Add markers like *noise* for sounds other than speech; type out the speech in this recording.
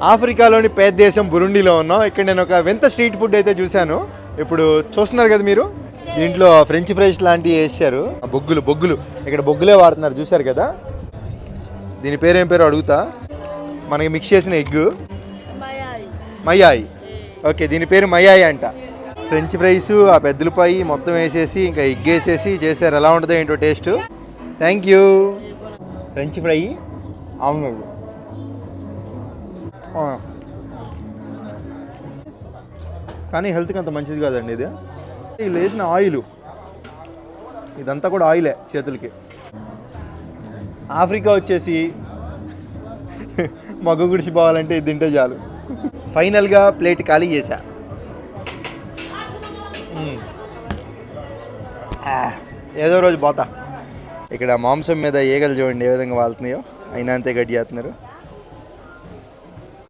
ఆఫ్రికాలోని పేద దేశం బురుండిలో ఉన్నాం. ఇక్కడ నేను ఒక వింత స్ట్రీట్ ఫుడ్ అయితే చూశాను. ఇప్పుడు చూస్తున్నారు కదా మీరు? దీంట్లో ఫ్రెంచ్ ఫ్రైస్ లాంటివి వేసారు ఆ బొగ్గులు బొగ్గులు. ఇక్కడ బొగ్గులే వాడుతున్నారు చూశారు కదా? దీని పేరేం పేరు అడుగుతా? మనకి మిక్స్ చేసిన ఎగ్ మయాయి. ఓకే దీని పేరు మయాయి అంట. ఫ్రెంచ్ ఫ్రైస్ ఆ పెద్దలపై మొత్తం వేసేసి ఇంకా ఎగ్ వేసేసి చేశారు. ఎలా ఉంటుందో ఏంటో taste. Thank you. French fry. అవును. కానీ హెల్త్కి అంత మంచిది కాదండి ఇది. ఇది వేసిన ఆయిల్. ఇదంతా కూడా ఆయిలే చేతులకి. ఆఫ్రికా వచ్చేసి *laughs* మగ్గు గుడిచిపోవాలంటే ఇది తింటే చాలు. ఫైనల్గా ప్లేట్ ఖాళీ చేశా. ఏదో రోజు పోతా. ఇక్కడ మాంసం మీద ఈగలు చూడండి ఏ విధంగా వాళ్తున్నాయో. అయినా అంతే గడ్డి చేస్తున్నారు